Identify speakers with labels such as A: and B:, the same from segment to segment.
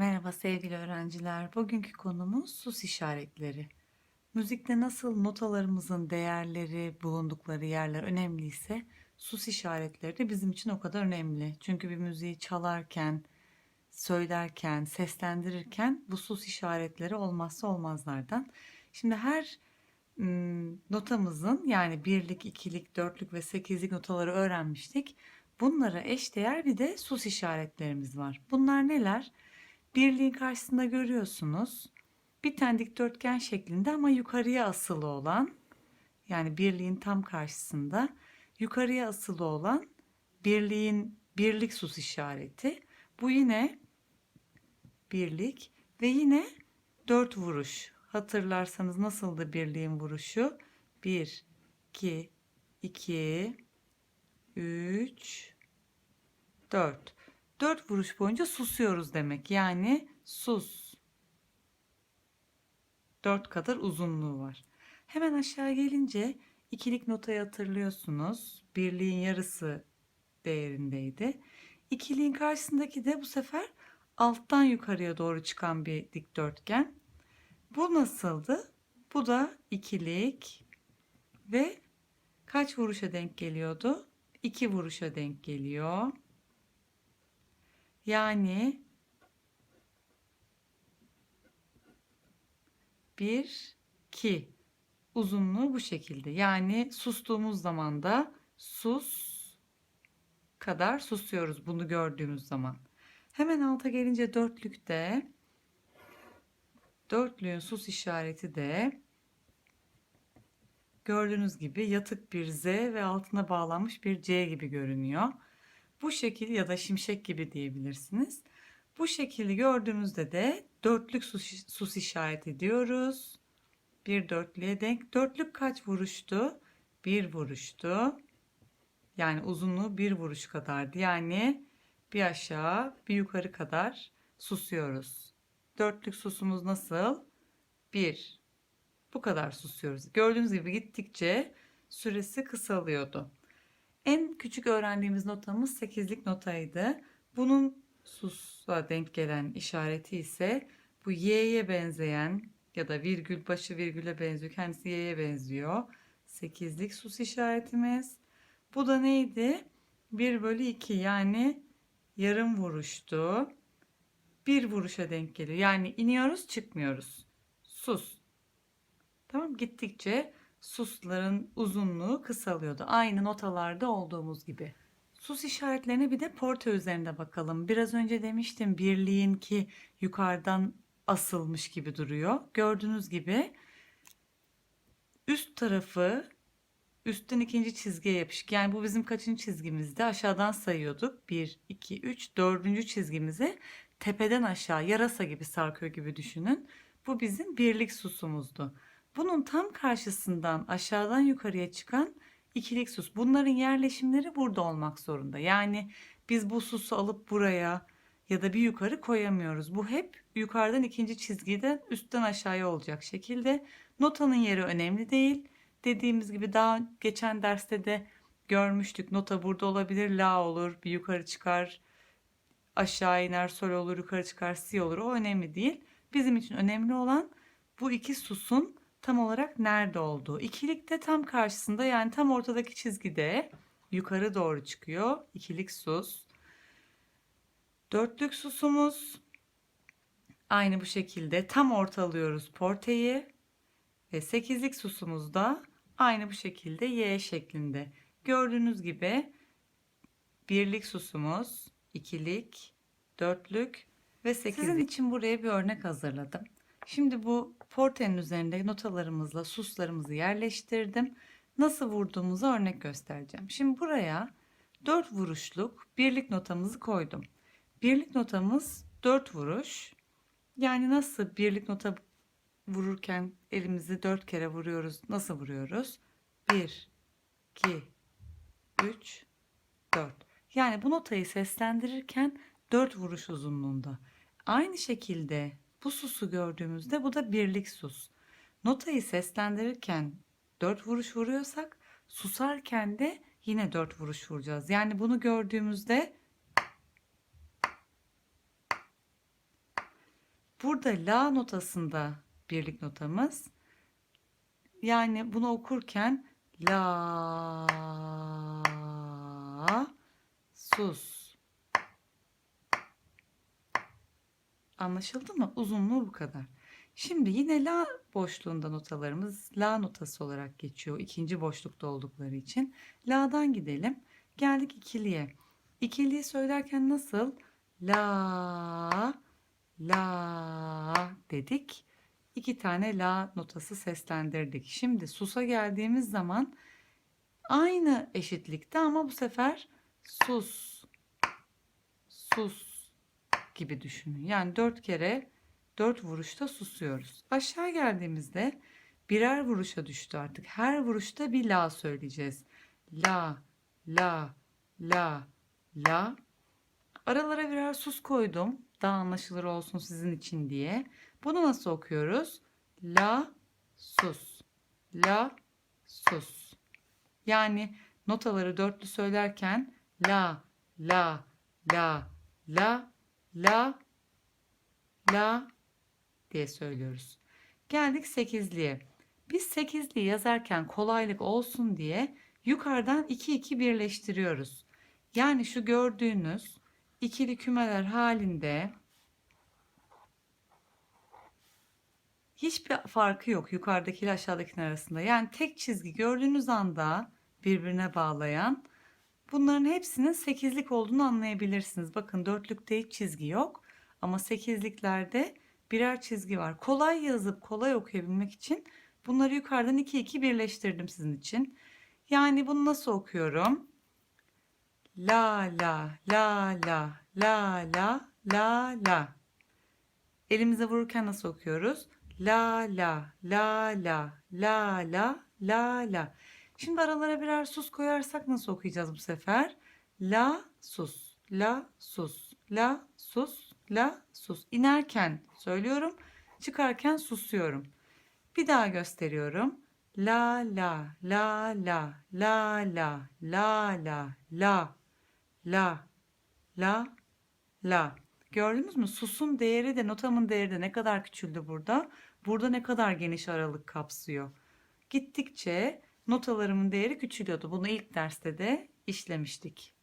A: Merhaba sevgili öğrenciler. Bugünkü konumuz sus işaretleri. Müzikte nasıl notalarımızın değerleri, bulundukları yerler önemliyse sus işaretleri de bizim için o kadar önemli. Çünkü bir müziği çalarken, söylerken, seslendirirken bu sus işaretleri olmazsa olmazlardan. Şimdi her notamızın yani birlik, ikilik, dörtlük ve sekizlik notaları öğrenmiştik. Bunlara eşdeğer bir de sus işaretlerimiz var. Bunlar neler? Birliğin karşısında görüyorsunuz. Bir tane dikdörtgen şeklinde ama yukarıya asılı olan yani birliğin tam karşısında yukarıya asılı olan birliğin birlik sus işareti. Bu yine birlik ve yine dört vuruş. Hatırlarsanız nasıldı birliğin vuruşu? 1, 2, 2, 3, 4. Dört vuruş boyunca susuyoruz demek. Yani sus. Dört kadar uzunluğu var. Hemen aşağı gelince ikilik notayı hatırlıyorsunuz. Birliğin yarısı değerindeydi. İkiliğin karşısındaki de bu sefer alttan yukarıya doğru çıkan bir dikdörtgen. Bu nasıldı? Bu da ikilik ve kaç vuruşa denk geliyordu? İki vuruşa denk geliyor. Yani bir, iki uzunluğu bu şekilde. Yani sustuğumuz zaman da sus kadar susuyoruz bunu gördüğümüz zaman. Hemen alta gelince dörtlükte dörtlüğün sus işareti de gördüğünüz gibi yatık bir Z ve altına bağlanmış bir C gibi görünüyor. Bu şekil ya da şimşek gibi diyebilirsiniz. Bu şekilde gördüğümüzde de dörtlük sus, sus işareti diyoruz. Bir dörtlüğe denk. Dörtlük kaç vuruştu? Bir vuruştu. Yani uzunluğu bir vuruş kadardı. Yani bir aşağı bir yukarı kadar susuyoruz. Dörtlük susumuz nasıl? Bir. Bu kadar susuyoruz. Gördüğünüz gibi gittikçe süresi kısalıyordu. En küçük öğrendiğimiz notamız 8'lik notaydı. Bunun sus'a denk gelen işareti ise bu y'ye benzeyen ya da virgül başı virgüle benziyor. Kendisi y'ye benziyor. 8'lik sus işaretimiz. Bu da neydi? 1 bölü 2 yani yarım vuruştu. Bir vuruşa denk geliyor. Yani iniyoruz çıkmıyoruz. Sus. Tamam gittikçe susların uzunluğu kısalıyordu. Aynı notalarda olduğumuz gibi. Sus işaretlerine bir de porta üzerinde bakalım. Biraz önce demiştim birliğin ki yukarıdan asılmış gibi duruyor. Gördüğünüz gibi üst tarafı üstten ikinci çizgiye yapışık. Yani bu bizim kaçıncı çizgimizde aşağıdan sayıyorduk. 1, 2, 3, dördüncü çizgimizi tepeden aşağı yarasa gibi sarkıyor gibi düşünün. Bu bizim birlik susumuzdu. Bunun tam karşısından aşağıdan yukarıya çıkan ikilik sus. Bunların yerleşimleri burada olmak zorunda. Yani biz bu susu alıp buraya ya da bir yukarı koyamıyoruz. Bu hep yukarıdan ikinci çizgiden üstten aşağıya olacak şekilde. Notanın yeri önemli değil. Dediğimiz gibi daha geçen derste de görmüştük. Nota burada olabilir, la olur, bir yukarı çıkar, aşağı iner, sol olur, yukarı çıkar, si olur. O önemli değil. Bizim için önemli olan bu iki susun tam olarak nerede olduğu. İkilik de tam karşısında yani tam ortadaki çizgide yukarı doğru çıkıyor. İkilik sus. Dörtlük susumuz aynı bu şekilde tam ortalıyoruz porteyi. Ve sekizlik susumuz da aynı bu şekilde Y şeklinde. Gördüğünüz gibi birlik susumuz, ikilik, dörtlük ve sekizlik. Sizin için buraya bir örnek hazırladım. Şimdi bu portenin üzerinde notalarımızla suslarımızı yerleştirdim. Nasıl vurduğumuzu örnek göstereceğim. Şimdi buraya 4 vuruşluk birlik notamızı koydum. Birlik notamız 4 vuruş. Yani nasıl birlik nota vururken elimizi 4 kere vuruyoruz. Nasıl vuruyoruz? 1 2 3 4. Yani bu notayı seslendirirken 4 vuruş uzunluğunda. Aynı şekilde bu susu gördüğümüzde bu da birlik sus. Notayı seslendirirken 4 vuruş vuruyorsak susarken de yine 4 vuruş vuracağız. Yani bunu gördüğümüzde Burada la notasında birlik notamız. Yani bunu okurken la sus. Anlaşıldı mı? Uzunluğu bu kadar. Şimdi yine la boşluğunda notalarımız la notası olarak geçiyor. ikinci boşlukta oldukları için. La'dan gidelim. Geldik ikiliye. İkiliyi söylerken nasıl? La, la dedik. İki tane la notası seslendirdik. Şimdi sus'a geldiğimiz zaman aynı eşitlikte ama bu sefer sus, sus gibi düşünün. Yani dört kere dört vuruşta susuyoruz. Aşağı geldiğimizde birer vuruşa düştü artık. Her vuruşta bir la söyleyeceğiz. La, la, la, la. Aralara birer sus koydum. Daha anlaşılır olsun sizin için diye. Bunu nasıl okuyoruz? La, sus. La, sus. Yani notaları dörtlü söylerken la, la, la, la, la, la diye söylüyoruz. Geldik sekizliye. Biz sekizliyi yazarken kolaylık olsun diye yukarıdan 2 2 birleştiriyoruz. Yani şu gördüğünüz ikili kümeler halinde hiçbir farkı yok yukarıdakiyle aşağıdakiler arasında. Yani tek çizgi gördüğünüz anda birbirine bağlayan bunların hepsinin sekizlik olduğunu anlayabilirsiniz. Bakın dörtlükte hiç çizgi yok ama sekizliklerde birer çizgi var. Kolay yazıp kolay okuyabilmek için bunları yukarıdan 2 2 birleştirdim sizin için. Yani bunu nasıl okuyorum? La la la la la la la la. Elimize vururken nasıl okuyoruz? La la la la la la la la. Şimdi aralara birer sus koyarsak nasıl okuyacağız bu sefer? La sus, la sus, la sus, la sus. İnerken söylüyorum, çıkarken susuyorum. Bir daha gösteriyorum. La la la la la la la la la la la la. Gördünüz mü? Susun değeri de notamın değeri de ne kadar küçüldü burada. Burada ne kadar geniş aralık kapsıyor. Gittikçe notalarımın değeri küçülüyordu. Bunu ilk derste de işlemiştik.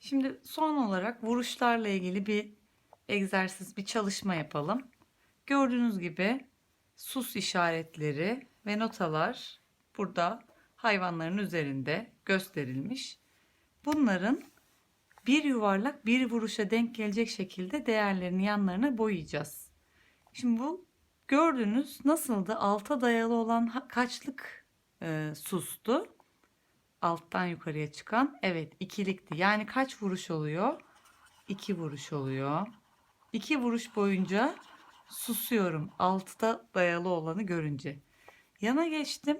A: Şimdi son olarak vuruşlarla ilgili bir egzersiz, bir çalışma yapalım. Gördüğünüz gibi sus işaretleri ve notalar burada hayvanların üzerinde gösterilmiş. Bunların bir yuvarlak bir vuruşa denk gelecek şekilde değerlerini yanlarına boyayacağız. Şimdi bu gördüğünüz nasıldı? Alta dayalı olan kaçlık e, sustu? Alttan yukarıya çıkan. Evet ikilikti. Yani kaç vuruş oluyor? İki vuruş oluyor. İki vuruş boyunca susuyorum. Altta dayalı olanı görünce. Yana geçtim.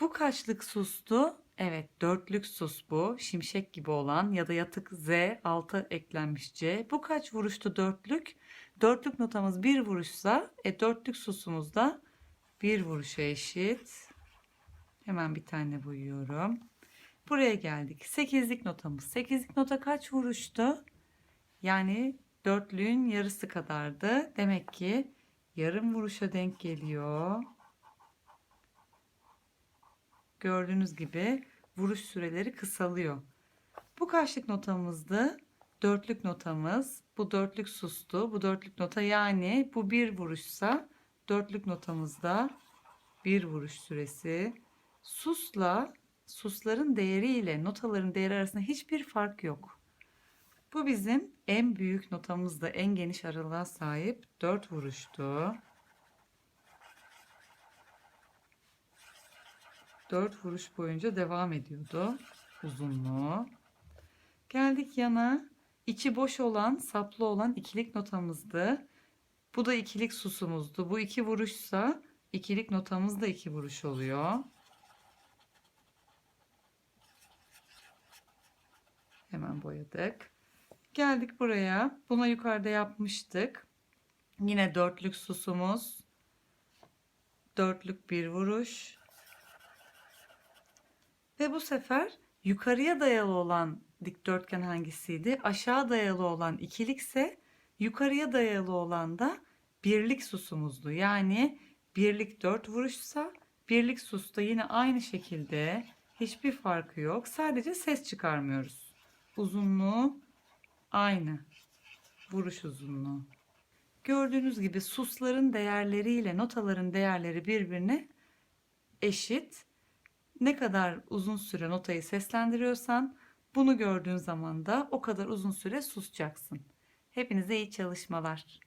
A: Bu kaçlık sustu? Evet dörtlük sus bu. Şimşek gibi olan ya da yatık Z alta eklenmiş C. Bu kaç vuruştu dörtlük? Dörtlük notamız bir vuruşsa e, dörtlük susumuz da bir vuruşa eşit. Hemen bir tane boyuyorum. Buraya geldik. Sekizlik notamız. Sekizlik nota kaç vuruştu? Yani dörtlüğün yarısı kadardı. Demek ki yarım vuruşa denk geliyor. Gördüğünüz gibi vuruş süreleri kısalıyor. Bu kaçlık notamızdı? Dörtlük notamız. Bu dörtlük sustu. Bu dörtlük nota yani bu bir vuruşsa dörtlük notamızda bir vuruş süresi. Susla susların değeriyle notaların değeri arasında hiçbir fark yok. Bu bizim en büyük notamızda en geniş aralığa sahip 4 vuruştu. 4 vuruş boyunca devam ediyordu uzunluğu. Geldik yana içi boş olan saplı olan ikilik notamızdı. Bu da ikilik susumuzdu. Bu iki vuruşsa ikilik notamız da iki vuruş oluyor. Hemen boyadık. Geldik buraya. Buna yukarıda yapmıştık. Yine dörtlük susumuz. Dörtlük bir vuruş. Ve bu sefer yukarıya dayalı olan dikdörtgen hangisiydi? Aşağı dayalı olan ikilikse Yukarıya dayalı olan da birlik susumuzdu. Yani birlik 4 vuruşsa birlik susta yine aynı şekilde hiçbir farkı yok. Sadece ses çıkarmıyoruz. Uzunluğu aynı. Vuruş uzunluğu. Gördüğünüz gibi susların değerleriyle notaların değerleri birbirine eşit. Ne kadar uzun süre notayı seslendiriyorsan bunu gördüğün zaman da o kadar uzun süre susacaksın. Hepinize iyi çalışmalar.